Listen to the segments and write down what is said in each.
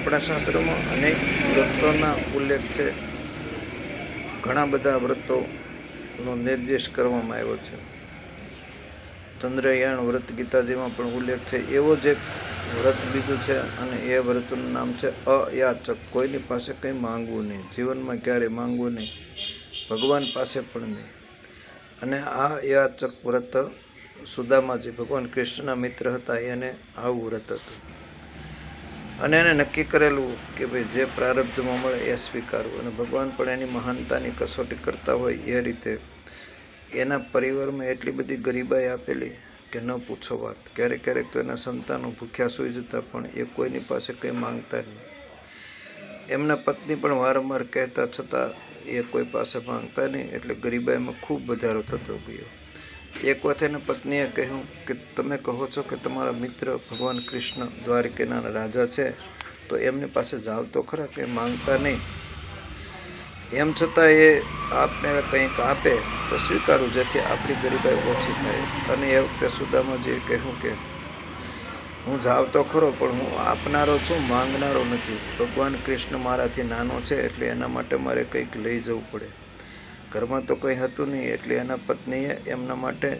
આપણા શાસ્ત્રોમાં અનેક વ્રતોના ઉલ્લેખ છે. ઘણા બધા વ્રતોનો નિર્દેશ કરવામાં આવ્યો છે. ચંદ્રયાણ વ્રત ગીતાજીમાં પણ ઉલ્લેખ છે. એવો જ એક વ્રત બીજું છે અને એ વ્રતનું નામ છે અયાચક. કોઈની પાસે કંઈ માંગવું નહીં. જીવનમાં ક્યારેય માંગવું નહીં. ભગવાન પાસે પણ નહીં. અને આ યાચક વ્રત સુદામાજી ભગવાન કૃષ્ણના મિત્ર હતા. એને આવું વ્રત હતું. અને એને નક્કી કરેલું કે ભાઈ જે પ્રારબ્ધમાં મળે એ સ્વીકારવું. અને ભગવાન પણ એની મહાનતાની કસોટી કરતા હોય એ રીતે એના પરિવારમાં એટલી બધી ગરીબાઈ આપેલી કે ન પૂછો વાત. ક્યારેક ક્યારેક તો એના સંતાનો ભૂખ્યા સૂઈ જતા પણ એ કોઈની પાસે કંઈ માંગતા નહીં. એમના પત્ની પણ વારંવાર કહેતા છતાં એ કોઈ પાસે માંગતા નહીં. એટલે ગરીબાઈમાં ખૂબ વધારો થતો ગયો. એક વખત એની પત્નીએ કહ્યું કે તમે કહો છો કે તમારા મિત્ર ભગવાન કૃષ્ણ દ્વારિકેના રાજા છે, તો એમની પાસે જાવ તો ખરા કે માંગતા નહીં. એમ છતાં એ આપને કંઈક આપે તો સ્વીકારું, જેથી આપણી ગરીબાઈ ઓછી થાય. અને એ વખતે સુદામાજીએ કહ્યું કે હું જાવ તો ખરો, પણ હું આપનારો છું, માંગનારો નથી. ભગવાન કૃષ્ણ મારાથી નાનો છે, એટલે એના માટે મારે કંઈક લઈ જવું પડે. ઘરમાં તો કંઈ હતું નહીં, એટલે એના પત્નીએ એમના માટે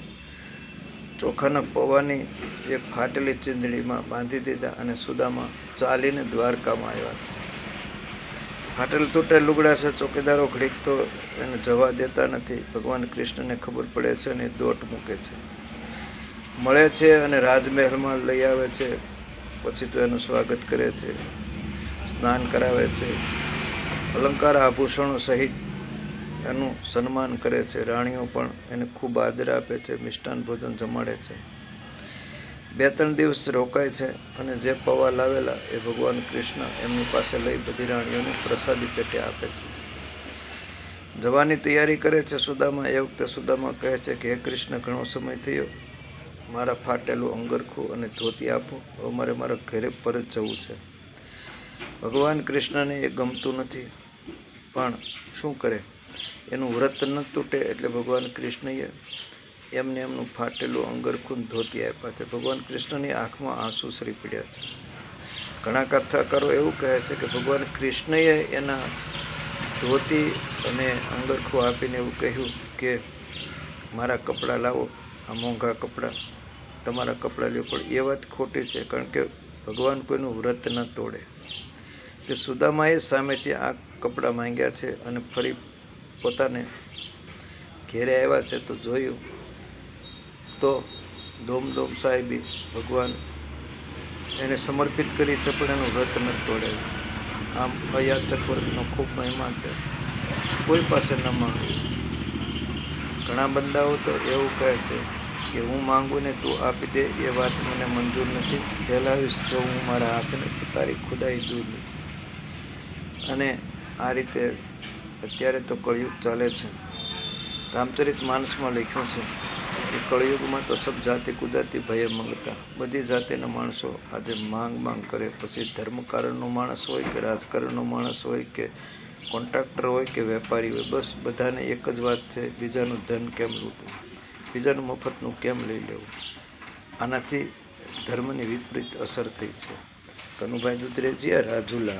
ચોખાના પૌવાની એક ફાટેલી ચીંદડીમાં બાંધી દીધા અને સુદામાં ચાલીને દ્વારકામાં આવ્યા છે. ફાટેલ તૂટેલ લુગડા છે, ચોકીદારો ઘડીક તો એને જવા દેતા નથી. ભગવાન કૃષ્ણને ખબર પડે છે અને દોટ મૂકે છે. મળે છે અને રાજમહેલમાં લઈ આવે છે, પછી તો એનું સ્વાગત કરે છે. સ્નાન કરાવે છે. અલંકાર આભૂષણો સહિત એનું સન્માન કરે છે. રાણીઓ પણ એને ખૂબ આદર આપે છે. મિષ્ટાન ભોજન જમાડે છે. બે ત્રણ દિવસ રોકાય છે અને જે પવા લાવેલા એ ભગવાન કૃષ્ણ એમની પાસે લઈ બધી રાણીઓને પ્રસાદી પેટે આપે છે. જવાની તૈયારી કરે છે સુદામા. એ વખતે સુદામા કહે છે કે, હે કૃષ્ણ, ઘણો સમય થયો. મારા ફાટેલું અંગરખું અને ધોતી આપો. હવે મારે મારા ઘરે પરત જવું છે. ભગવાન કૃષ્ણને એ ગમતું નથી. પણ શું કરે? એનું વ્રત ન તૂટે એટલે ભગવાન કૃષ્ણએ એમને એમનું ફાટેલું અંગરખું ધોતી આપ્યા છે. ભગવાન કૃષ્ણની આંખમાં આંસુ સરી પડ્યા છે. ઘણા કથાકારો એવું કહે છે કે ભગવાન કૃષ્ણએ એના ધોતી અને અંગરખું આપીને એવું કહ્યું કે, મારા કપડાં લાવો, આ મોંઘા કપડાં, તમારા કપડાં લ્યો. પણ એ વાત ખોટી છે, કારણ કે ભગવાન કોઈનું વ્રત ન તોડે. કે સુદામાએ સામેથી આ કપડાં માંગ્યા છે અને ફરી પોતાને ઘેરે આવ્યા છે તો જોયું તો ધોમ ધોમ સાહેબી ભગવાન એને સમર્પિત કરી છે, પણ એનું વ્રત ન તોડે. આમ અયાચક ચક્રવર્તનો ખૂબ મહિમા છે. કોઈ પાસે ન માંગે. ઘણા બંદાઓ તો એવું કહે છે કે હું માંગુ ને તું આપી દે, એ વાત મને મંજૂર નથી. ફેલાવીશ જો હું મારા હાથને તારી ખુદાઈ દૂર નથી. અને આ રીતે અત્યારે તો કળિયુગ ચાલે છે. રામચરિત માનસમાં લખ્યું છે કે કળિયુગમાં તો સબ જાતિ કુદરતી ભયે મંગતા. બધી જાતિના માણસો આજે માંગ માંગ કરે. પછી ધર્મકારણનો માણસ હોય કે રાજકારણનો માણસ હોય કે કોન્ટ્રાક્ટર હોય કે વેપારી હોય, બસ બધાને એક જ વાત છે, બીજાનું ધન કેમ લૂંટવું? બીજાનું મફતનું કેમ લઈ લેવું? આનાથી ધર્મની વિપરીત અસર થઈ છે. કનુભાઈ દુધરેજીયા રાજુલા